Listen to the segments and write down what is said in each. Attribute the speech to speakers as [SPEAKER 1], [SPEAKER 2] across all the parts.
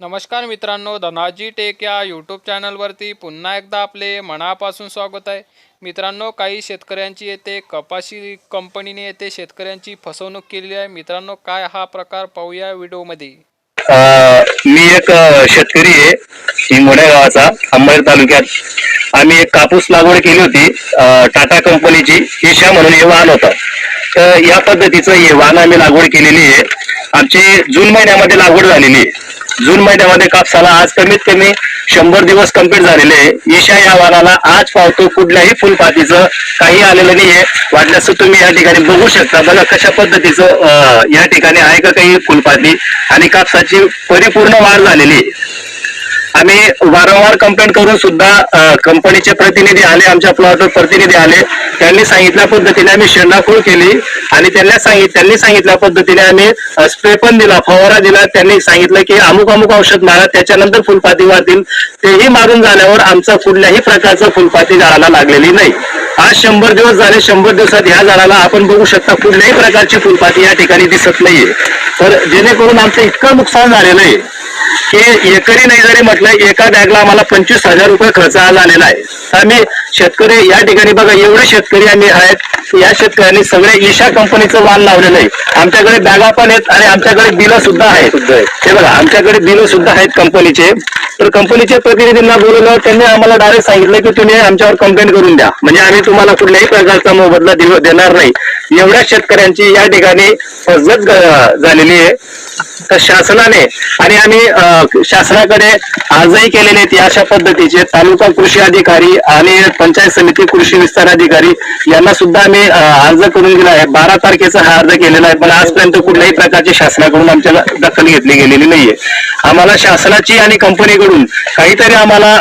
[SPEAKER 1] नमस्कार मित्रांनो धनाजी टेक या यूट्यूब चॅनलवरती पुन्हा एकदा आपले मनापासून स्वागत आहे. मित्रांनो काही शेतकऱ्यांची येथे कपाशी कंपनीने येथे शेतकऱ्यांची फसवणूक केलेली आहे. मित्रांनो काय हा प्रकार पाहूया व्हिडिओमध्ये.
[SPEAKER 2] मी एक शेतकरी आहे हिंगोड्या गावाचा अंबेर तालुक्यात. आम्ही एक कापूस लागवड केली होती टाटा कंपनीची ईशा म्हणून हे वाहन होतं. तर या पद्धतीचं हे वाहन आम्ही लागवड केलेली आहे. आमची जून महिन्यामध्ये लागवड झालेली आहे. जून महिन्यामध्ये कापसाला आज कमीत कमी शंभर दिवस कंप्लीट झालेले आहे. ईशा या वाहनाला आज पावतो कुठल्याही फुलपातीचं काही आलेलं नाहीये वाटल्यास तुम्ही या ठिकाणी बघू शकता. बघा कशा पद्धतीचं या ठिकाणी आहे का काही फुलपाती? आणि कापसाची परिपूर्ण वाढ झालेली आहे. आम्ही वारंवार कंप्लेंट करून सुद्धा कंपनीचे प्रतिनिधी आले आमच्या प्लॉटवर प्रतिनिधी आले. त्यांनी सांगितल्या पद्धतीने आम्ही शेंडाफूळ केली आणि त्यांना सांगित त्यांनी सांगितल्या पद्धतीने आम्ही स्प्रे पण दिला फवारा दिला. त्यांनी सांगितलं की अमुक अमुक औषध मारा त्याच्यानंतर फुलपाती वाढतील. तेही मारून झाल्यावर आमचा कुठल्याही प्रकारचं फुलपाती झाडाला लागलेली नाही. आज शंभर दिवस झाले शंभर दिवसात ह्या झाडाला आपण बघू शकता कुठल्याही प्रकारची फुलपाती या ठिकाणी दिसत नाहीये. तर जेणेकरून आमचं इतकं नुकसान झालेलं आहे की एकरी नाही जरी म्हटलं एका बॅगला आम्हाला पंचवीस हजार रुपये खर्च आज आलेला आहे. आम्ही शेतकरी या ठिकाणी बघा एवढे शेतकरी आम्ही आहेत. या शेतकऱ्यांनी सगळे ईशा कंपनीचं वाण लावलेलं आहे. आमच्याकडे बॅगा पण आहेत आणि आमच्याकडे बिलं सुद्धा आहेत. हे बघा आमच्याकडे बिलं सुद्धा आहेत कंपनीचे. तर कंपनीच्या प्रतिनिधींना बोलवलं त्यांनी आम्हाला डायरेक्ट सांगितलं की तुम्ही आमच्यावर कंप्लेंट करून द्या. म्हणजे आम्ही तुम्हाला कुठल्याही प्रकारचा मोबदला देणार नाही. एवढ्या शेतकऱ्यांची या ठिकाणी फसगत झालेली आहे. तर शासनाने आणि आम्ही शासनाकडे आजही केलेले आहेत अशा पद्धतीचे तालुका कृषी अधिकारी आणि पंचायत समिती कृषी विस्तार अधिकारी यांना सुद्धा आम्ही अर्ज करून दिला आहे. बारा तारखेचा हा अर्ज केलेला आहे पण आजपर्यंत कुठल्याही प्रकारची शासनाकडून आमच्या दखल घेतली गेलेली नाहीये. आम्हाला शासनाची आणि कंपनीकडून काहीतरी आम्हाला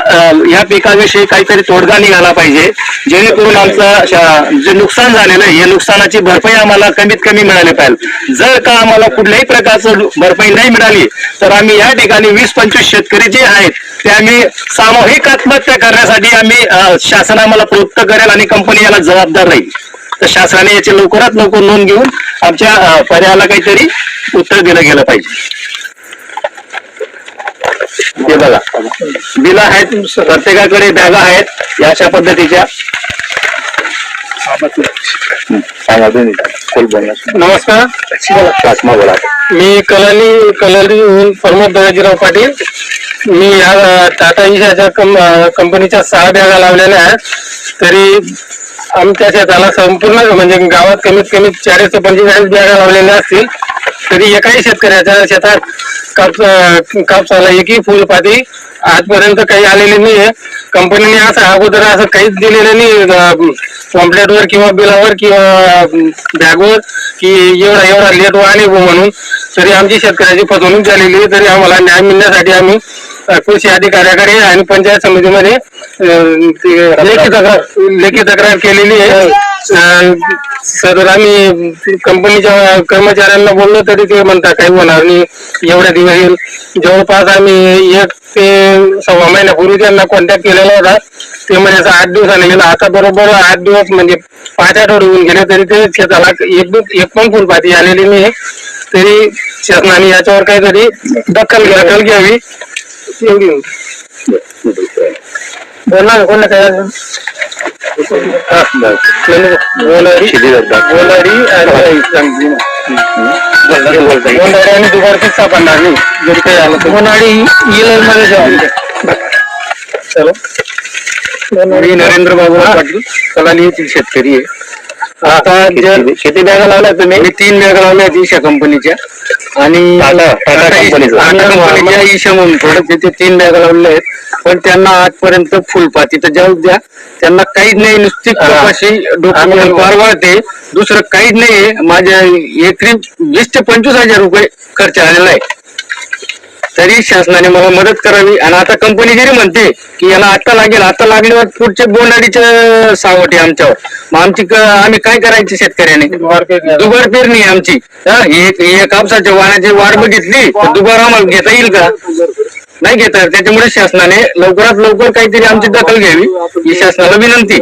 [SPEAKER 2] या पिकाविषयी काहीतरी तोडगा निघाला पाहिजे जेणेकरून आमचं जे नुकसान झालेलं आहे या नुकसानाची भरपाई आम्हाला कमीत कमी मिळाली पाहिजे. जर का आम्हाला कुठल्याही प्रकारचं भरपाई नाही मिळाली तर आम्ही या ठिकाणी वीस पंचवीस शेतकरी जे आहेत ते आम्ही सामूहिक आत्महत्या करण्यासाठी आम्ही शासन आम्हाला प्रवृत्त करेल आणि कंपनी याला जबाबदार राहील. तर शासनाने याची लवकरात लवकर नोंद घेऊन आमच्या पर्यायाला काहीतरी उत्तर दिलं गेलं पाहिजे. हे बघा. बिलं आहेत प्रत्येकाकडे बॅगा आहेत या अशा पद्धतीच्या.
[SPEAKER 3] नमस्कार. मी कलाली कलालीहून प्रमोद दयाजीराव पाटील. मी या टाटा इशाच्या कंपनीच्या सहा बॅगा लावलेल्या आहेत. तरी आमच्या शेताला संपूर्ण म्हणजे गावात कमीत कमी ते पंचेचाळीस बॅगा लावलेल्या असतील. तरी एकाही शेतकऱ्याच्या शेतात काप कापसाला एकही फुलपाती आजपर्यंत काही आलेली नाहीये. कंपनीने असं अगोदर असं काहीच दिलेलं नाही पॉम्पलेटवर किंवा बिलावर किंवा बॅगवर की एवढा एवढा लेट वाढले म्हणून. तरी आमची शेतकऱ्याची फसवणूक झालेली आहे. तरी आम्हाला न्याय मिळण्यासाठी आम्ही कृषी अधिकाऱ्याकडे आणि पंचायत समितीमध्ये लेखी तक्रार लेखी तक्रार केलेली आहे. हो. सदर आम्ही कंपनीच्या कर्मचाऱ्यांना बोललो तरी ते म्हणतात काही होणार नाही एवढ्या दिवस येईल. जवळपास आम्ही एक ते सव्वा महिन्यापूर्वी त्यांना कॉन्टॅक्ट केलेला होता. ते म्हणजे असं आठ दिवसाने गेला. आता बरोबर आठ दिवस म्हणजे पाच आठवडे होऊन गेले तरी ते शेताला एक एक पण फुलपाती आलेली नाही. तरी शासनाने याच्यावर काहीतरी दखल दखल घ्यावी. एवढी बोलणार कोणा काय आणि सापडणार नाही. जरी काही आलं तर. बोलाडी येईल मध्ये जाऊ चलो
[SPEAKER 2] मी नरेंद्र बाबूराव पाटील कलाली येथील शेतकरी आहे. आता जर किती बॅगा लावल्या तुम्ही? मी तीन बॅगा लावल्या आहेत ईशा कंपनीच्या. आणि
[SPEAKER 3] टाटा कंपनीचं.
[SPEAKER 2] टाटा कंपनीच्या ईशा म्हणून प्रोडक्ट तिथे तीन बॅगा लावल्या आहेत. पण त्यांना आजपर्यंत फुलपाती तर जाऊ द्या. त्यांना काहीच नाही. नुसती कपाशी डोक्यामध्ये परवडते दुसरं काहीच नाहीये माझ्या एकरी वीस ते पंचवीस हजार रुपये खर्च आलेला आहे. तरी शासनाने मला मदत करावी. आणि आता कंपनी जरी म्हणते की याला आता लागेल आता लागल्यावर पुढचे बोंडाडीचे सावट आहे आमच्यावर. मग आमची क- आम्ही काय करायचे शेतकऱ्याने? दुबार पेरणी आहे. आमची. हा, कापसाच्या वाण्याची वाढ बघितली तर दुबार आम्हाला घेता येईल का? नाही घेता येत. त्याच्यामुळे शासनाने लवकरात लवकर काहीतरी आमची दखल घ्यावी. ही शासनाला विनंती.